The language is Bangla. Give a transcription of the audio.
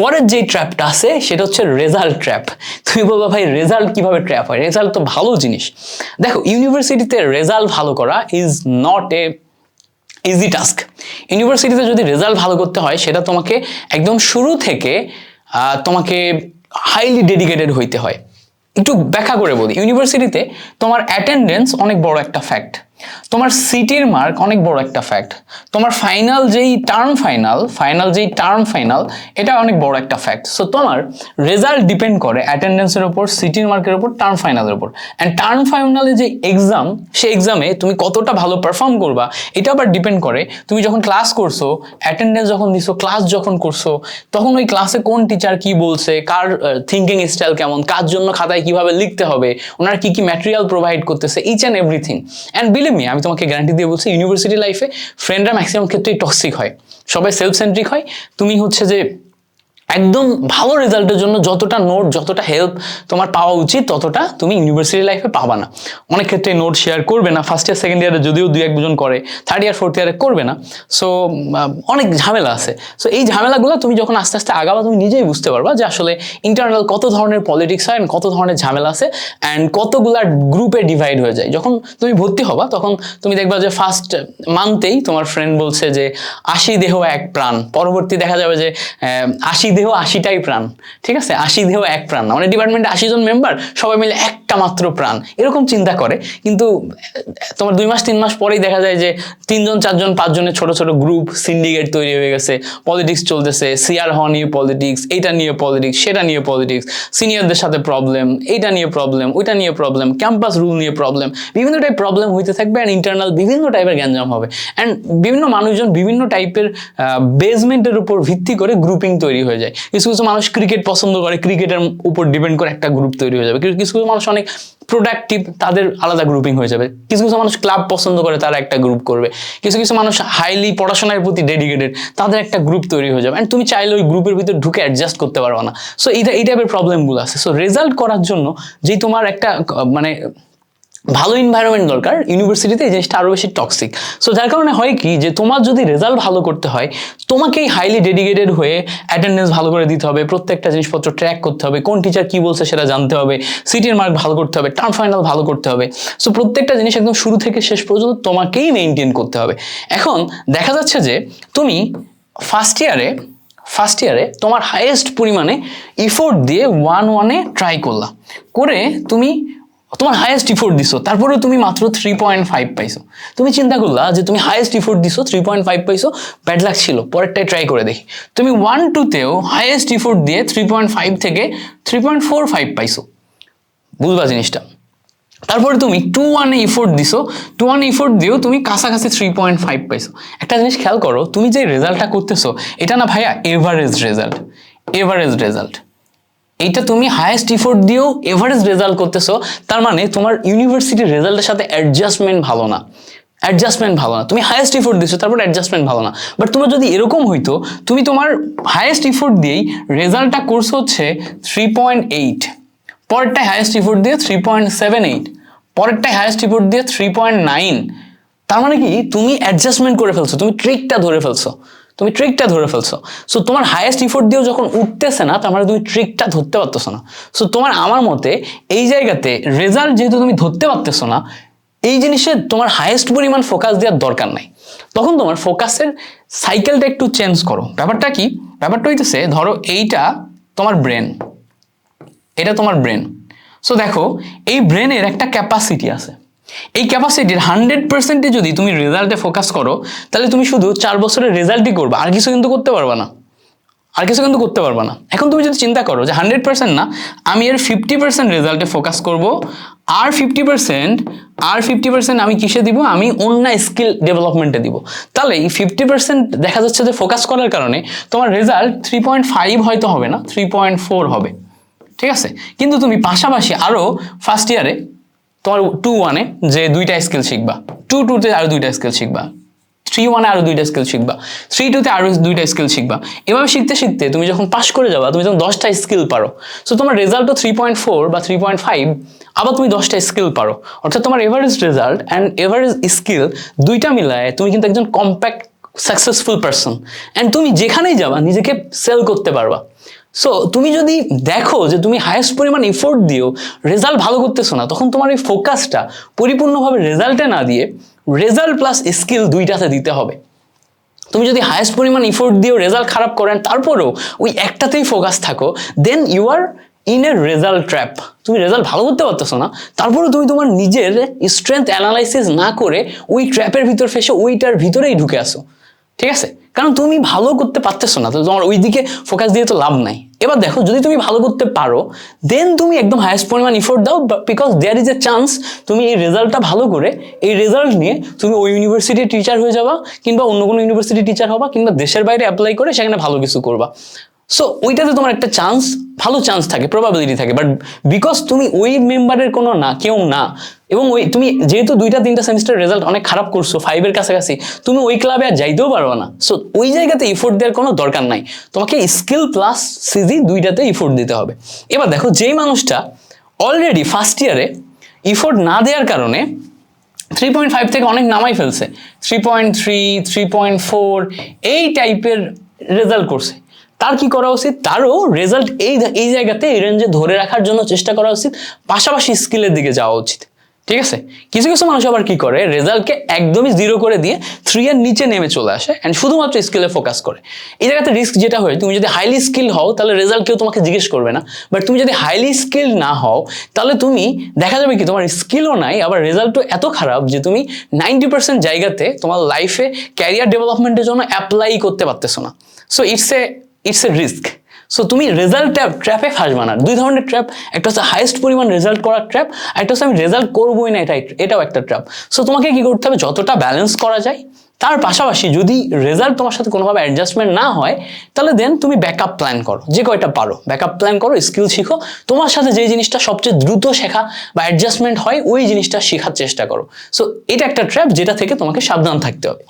পরের যে ট্র্যাপটা আছে, সেটা হচ্ছে রেজাল্ট ট্র্যাপ তুমি বলবা, ভাই রেজাল্ট কীভাবে ট্র্যাপ হয়? রেজাল্ট তো ভালো জিনিস। দেখো ইউনিভার্সিটিতে রেজাল্ট ভালো করা is not a easy task ইউনিভার্সিটিতে যদি রেজাল্ট ভালো করতে হয়, সেটা তোমাকে একদম শুরু থেকে তোমাকে হাইলি ডেডিকেটেড হইতে হয়। একটু ব্যাখ্যা করে বলি। ইউনিভার্সিটিতে তোমার অ্যাটেন্ডেন্স অনেক বড় একটা ফ্যাক্ট তোমার সিটির মার্ক অনেক বড় একটা ফ্যাক্ট তোমার ফাইনাল যেই টার্ম ফাইনাল ফাইনাল যেই টার্ম ফাইনাল এটা অনেক বড় একটা ফ্যাক্ট সো তোমার রেজাল্ট ডিপেন্ড করে অ্যাটেন্ডেন্সের উপর, সিটির মার্কের উপর টার্ম ফাইনালের উপর। অ্যান্ড টার্ম ফাইনালে যে এক্সাম সেই এক্সামে তুমি কতটা ভালো পারফর্ম করবা, এটা আবার ডিপেন্ড করে তুমি যখন ক্লাস করছ অ্যাটেন্ডেন্স যখন দিছো ক্লাস যখন করছ, তখন ওই ক্লাসে কোন টিচার কি বলছে, কার থিঙ্কিং স্টাইল কেমন, কার জন্য খাতায় কীভাবে লিখতে হবে, ওনারা কি কি ম্যাটেরিয়াল প্রোভাইড করতেছে each and everything and believe me আমি তোমাকে গ্যারান্টি দিয়ে বলছি ইউনিভার্সিটি লাইফে ফ্রেন্ডরা ম্যাক্সিমাম ক্ষেত্রেই টক্সিক হয়। সবাই সেলফ সেন্ট্রিক হয়। তুমি হচ্ছে যে একদম ভালো রেজাল্টের জন্য যতটা নোট যতটা হেল্প তোমার পাওয়া উচিত, ততটা তুমি ইউনিভার্সিটি লাইফে পাবা না। অনেক ক্ষেত্রে নোট শেয়ার করবে না ফার্স্ট ইয়ার সেকেন্ড ইয়ারে যদিও দুই এক দুজন করে থার্ড ইয়ার ফোর্থ ইয়ারে করবে না। সো অনেক ঝামেলা আছে। সো এই ঝামেলাগুলো তুমি যখন আস্তে আস্তে আগাবা, তুমি নিজেই বুঝতে পারবা যে আসলে ইন্টারনাল কত ধরনের পলিটিক্স হয় and কত ধরনের ঝামেলা আছে অ্যান্ড কতগুলা গ্রুপে ডিভাইড হয়ে যায়। যখন তুমি ভর্তি হবা, তখন তুমি দেখবা যে ফার্স্ট মান্থেই তোমার ফ্রেন্ড বলছে যে, আশি দেহ এক প্রাণ। পরবর্তী দেখা যাবে যে আশি দেহ আশিটাই প্রাণ, ঠিক আছে? আশি দেহ এক প্রাণ। না মানে ডিপার্টমেন্টে আশি জন মেম্বার সবাই মিলে একটা মাত্র প্রাণ। এরকম চিন্তা করে, কিন্তু, তোমার দুই মাস, তিন মাস পরেই দেখা যায় যে তিনজন, চারজন, পাঁচজনের ছোট ছোট গ্রুপ সিন্ডিকেট তৈরি হয়ে গেছে। পলিটিক্স চলতেছে সিআর হওয়া নিয়ে পলিটিক্স এইটা নিয়ে পলিটিক্স সেটা নিয়ে পলিটিক্স সিনিয়রদের সাথে প্রবলেম এইটা নিয়ে প্রবলেম ওইটা নিয়ে প্রবলেম ক্যাম্পাস রুল নিয়ে প্রবলেম বিভিন্ন টাইপ প্রবলেম হইতে থাকবে অ্যান্ড ইন্টারনাল বিভিন্ন টাইপের গ্যাঞ্জাম হবে। অ্যান্ড বিভিন্ন মানুষজন বিভিন্ন টাইপের বেসমেন্টের উপর ভিত্তি করে গ্রুপিং তৈরি হয়ে যায় কিছু কিছু মানুষ ক্রিকেট পছন্দ করে ক্রিকেটের উপর ডিপেন্ড করে একটা গ্রুপ তৈরি হয়ে যাবে। কিছু কিছু মানুষ অনেক প্রোডাক্টিভ তাদের আলাদা গ্রুপিং হয়ে যাবে। কিছু কিছু মানুষ ক্লাব পছন্দ করে, তারা একটা গ্রুপ করবে। কিছু কিছু মানুষ হাইলি পড়াশোনার প্রতি ডেডিকেটেড তাদের একটা গ্রুপ তৈরি হয়ে যাবে। অ্যান্ড তুমি চাইলে ওই গ্রুপের ভিতর ঢুকে অ্যাডজাস্ট করতে পারবে না। সো এইটা, এই টাইপের প্রবলেমগুলো আছে। সো রেজাল্ট করার জন্য যেই তোমার একটা মানে ভালো এনভায়রনমেন্ট দরকার ইউনিভার্সিটিতে এই জিনিসটা আরও বেশি টক্সিক সো যার কারণে হয় কি যে তোমার যদি রেজাল্ট ভালো করতে হয়, তোমাকেই হাইলি ডেডিকেটেড হয়ে অ্যাটেন্ডেন্স ভালো করে দিতে হবে, প্রত্যেকটা জিনিসপত্র ট্র্যাক করতে হবে, কোন টিচার কি বলছে সেটা জানতে হবে সিটির মার্ক ভালো করতে হবে টার্ম ফাইনাল ভালো করতে হবে। সো প্রত্যেকটা জিনিস একদম শুরু থেকে শেষ পর্যন্ত তোমাকেই মেনটেন করতে হবে। এখন দেখা যাচ্ছে যে তুমি ফার্স্ট ইয়ারে ফার্স্ট ইয়ারে তোমার হাইয়েস্ট পরিমাণে ইফোর্ট দিয়ে ওয়ান ওয়ানে ট্রাই করলা। করে তুমি তোমার হাইয়েস্ট ইফোর্ট দিছো, তারপরেও তুমি মাত্র থ্রি পয়েন্ট ফাইভ পাইছো। তুমি চিন্তা করলা যে তুমি হাইয়েস্ট ইফোর্ট দিছো থ্রি পয়েন্ট ফাইভ পাইছো ব্যাড লাক ছিল, পরেরটাই ট্রাই করে দেখি। তুমি ওয়ান টুতেও হাইয়েস্ট ইফোর্ট দিয়ে থ্রি পয়েন্ট ফাইভ থেকে থ্রি পয়েন্ট ফোর ফাইভ পাইছো। বুঝবা জিনিসটা। তারপরে তুমি টু ওয়ানে ইফোর্ট দিছো টু ওয়ান ইফোর্ট দিয়েও তুমি কাছাকাছি থ্রি পয়েন্ট ফাইভ পাইছো। একটা জিনিস খেয়াল করো, তুমি যে রেজাল্টটা করতেছো, এটা না ভাইয়া এভারেজ রেজাল্ট এভারেজ রেজাল্ট এইটা তুমি হায়েস্ট ইফোর্ট দিয়েও এভারেজ রেজাল্ট করতেছো, তার মানে তোমার ইউনিভার্সিটির রেজাল্টের সাথে অ্যাডজাস্টমেন্ট ভালো না। অ্যাডজাস্টমেন্ট ভালো না। তুমি হায়েস্ট ইফোর্ট দিছো, তারপর অ্যাডজাস্টমেন্ট ভালো না। বাট তোমার যদি এরকম হইতো, তুমি তোমার হায়েস্ট ইফোর্ট দিয়েই রেজাল্টটা কোর্স হচ্ছে থ্রি পয়েন্ট এইট পরেরটায় হায়েস্ট ইফোর্ট দিয়ে থ্রি পয়েন্ট সেভেন এইট পরেরটায় হায়েস্ট ইফোর্ট দিয়ে থ্রি পয়েন্ট নাইন তার মানে কি? তুমি অ্যাডজাস্টমেন্ট করে ফেলছো, তুমি ট্রিকটা ধরে ফেলছো। তুমি ট্রিকটা ধরে ফেলছো। সো তোমার হায়েস্ট ইফোর্ট দিয়েও যখন উঠতেছে না, তার মানে তুমি ট্রিকটা ধরতে পারতেছো না। সো তোমার আমার মতে এই জায়গাতে রেজাল্ট যেহেতু তুমি ধরতে পারতেছো না, এই জিনিসে তোমার হায়েস্ট পরিমাণ ফোকাস দেওয়ার দরকার নাই। তখন তোমার ফোকাসের সাইকেলটা একটু চেঞ্জ করো। ব্যাপারটা কি? ব্যাপারটা হইতেছে, ধরো এইটা তোমার ব্রেন এটা তোমার ব্রেন সো দেখো, এই ব্রেনের একটা ক্যাপাসিটি আছে। এই ক্যাপাসিটির হান্ড্রেড পার্সেন্টে যদি তুমি রেজাল্টে ফোকাস করো, তাহলে তুমি শুধু চার বছরের রেজাল্টই করবে। আর কিছু কিন্তু করতে পারবে না। আর কিছু কিন্তু করতে পারবে না। এখন তুমি যদি চিন্তা করো যে হান্ড্রেড পার্সেন্ট না, আমি এর ফিফটি পার্সেন্ট রেজাল্টে ফোকাস করব, আর ফিফটি পার্সেন্ট আর ফিফটি পার্সেন্ট আমি কিসে দিব? আমি অন্য স্কিল ডেভেলপমেন্টে দিব। তাহলে এই ফিফটি পার্সেন্ট দেখা যাচ্ছে যে ফোকাস করার কারণে তোমার রেজাল্ট থ্রি পয়েন্ট ফাইভ হয়তো হবে না থ্রি পয়েন্ট ফোর হবে। ঠিক আছে? কিন্তু তুমি পাশাপাশি আরও ফার্স্ট ইয়ারে তোমার টু ওয়ানে যে দুইটা স্কিল শিখবা। টু টুতে আরও দুইটা স্কিল শিখবা। থ্রি ওয়ানে আরও দুইটা স্কিল শিখবা। থ্রি টুতে আরও দুইটা স্কিল শিখবা। এভাবে শিখতে শিখতে তুমি যখন পাশ করে যাবা, তুমি যখন দশটা স্কিল পারো সো তোমার রেজাল্টও থ্রি পয়েন্ট ফোর বা থ্রি পয়েন্ট ফাইভ আবার তুমি দশটা স্কিল পারো। অর্থাৎ তোমার average result and average skill দুইটা মিলায় তুমি কিন্তু একজন কম্প্যাক্ট সাকসেসফুল পারসন অ্যান্ড তুমি যেখানেই যাবা, নিজেকে সেল করতে পারবা। সো তুমি যদি দেখো যে তুমি হায়েস্ট পরিমাণ এফোর্ট দিও রেজাল্ট ভালো করতেছো না, তখন তোমার এই ফোকাসটা পরিপূর্ণভাবে রেজাল্টে না দিয়ে রেজাল্ট প্লাস স্কিল দুইটাতে দিতে হবে। তুমি যদি হায়েস্ট পরিমাণ ইফোর্ট দিয়েও রেজাল্ট খারাপ করেন, তারপরেও ওই একটাতেই ফোকাস থাকো then you are in a result trap তুমি রেজাল্ট ভালো করতে পারতেছো না, তারপরেও তুমি তোমার নিজের স্ট্রেংথ অ্যানালাইসিস না করে ওই ট্র্যাপের ভিতর ফেসে ওইটার ভিতরেই ঢুকে আসো ঠিক আছে? কারণ তুমি ভালো করতে পারতেছো না, তো তোমার ওই দিকে ফোকাস দিয়ে তো লাভ নাই। এবার দেখো, যদি তুমি ভালো করতে পারো দেন তুমি একদম হায়েস্ট পরিমাণ ইফোর্ট দাও because there is a chance তুমি এই রেজাল্টটা ভালো করে, এই রেজাল্ট নিয়ে তুমি ওই ইউনিভার্সিটির টিচার হয়ে যাবা, কিংবা অন্য কোনো ইউনিভার্সিটি টিচার হবা, কিংবা দেশের বাইরে অ্যাপ্লাই করে সেখানে ভালো কিছু করবা। সো ওইটাতে তোমার একটা চান্স ভালো চান্স থাকে প্রবাবিলিটি থাকে বাট বিকজ তুমি ওই মেম্বারের কোনো না, কেউ না এবং ওই তুমি যেহেতু দুইটা, তিনটা সেমিস্টার রেজাল্ট অনেক খারাপ করছ ফাইভের কাছাকাছি, তুমি ওই ক্লাবে আর যাইতেও পারবে না। সো ওই জায়গাতে ইফোর্ট দেওয়ার কোনো দরকার নাই। তোমাকে স্কিল প্লাস সিজি দুইটাতে ইফোর্ট দিতে হবে। এবার দেখো, যেই মানুষটা অলরেডি ফার্স্ট ইয়ারে ইফোর্ট না দেওয়ার কারণে থ্রি পয়েন্ট ফাইভ থেকে অনেক নামাই ফেলছে। Three point three three point four এই টাইপের রেজাল্ট করছে। তার কি করা উচিত? তারও রেজাল্ট এই এই জায়গাতে এই রেঞ্জে ধরে রাখার জন্য চেষ্টা করা উচিত। পাশাপাশি স্কিলের দিকে যাওয়া উচিত। ঠিক আছে? কিছু কিছু মানুষ আবার কি করে? রেজাল্টকে একদমই জিরো করে দিয়ে থ্রি এর নিচে নেমে চলে আসে অ্যান্ড শুধুমাত্র স্কিলে ফোকাস করে। এই জায়গাতে রিস্ক যেটা হয়, তুমি যদি হাইলি স্কিল হও, তাহলে রেজাল্ট কেউ তোমাকে জিজ্ঞেস করবে না। বাট তুমি যদি হাইলি স্কিল না হও, তাহলে তুমি, দেখা যাবে কি, তোমার স্কিলও নাই, আবার রেজাল্টও এত খারাপ যে তুমি নাইনটি পার্সেন্ট জায়গাতে তোমার লাইফে ক্যারিয়ার ডেভেলপমেন্টের জন্য অ্যাপ্লাই করতে পারতেছো না। So it's a it's a risk so তুমি রেজাল্ট ট্র্যাপ ট্র্যাপে ফাঁসবা না দুই ধরনের ট্র্যাপ একটা হচ্ছে হাইয়েস্ট পরিমাণ রেজাল্ট করার ট্র্যাপ আর একটা হচ্ছে আমি রেজাল্ট করবোই না এটা এটাও একটা ট্র্যাপ সো তোমাকে কি করতে হবে? যতটা ব্যালেন্স করা যায়, তার পাশাপাশি যদি রেজাল্ট তোমার সাথে কোনোভাবে অ্যাডজাস্টমেন্ট না হয়, তাহলে দেন তুমি ব্যাকআপ প্ল্যান করো। যে কয়টা পারো। ব্যাকআপ প্ল্যান করো স্কিল শিখো। তোমার সাথে যে জিনিসটা সবচেয়ে দ্রুত শেখা বা অ্যাডজাস্টমেন্ট হয়, ওই জিনিসটা শেখার চেষ্টা করো। সো এটা একটা ট্র্যাপ যেটা থেকে তোমাকে সাবধান থাকতে হবে।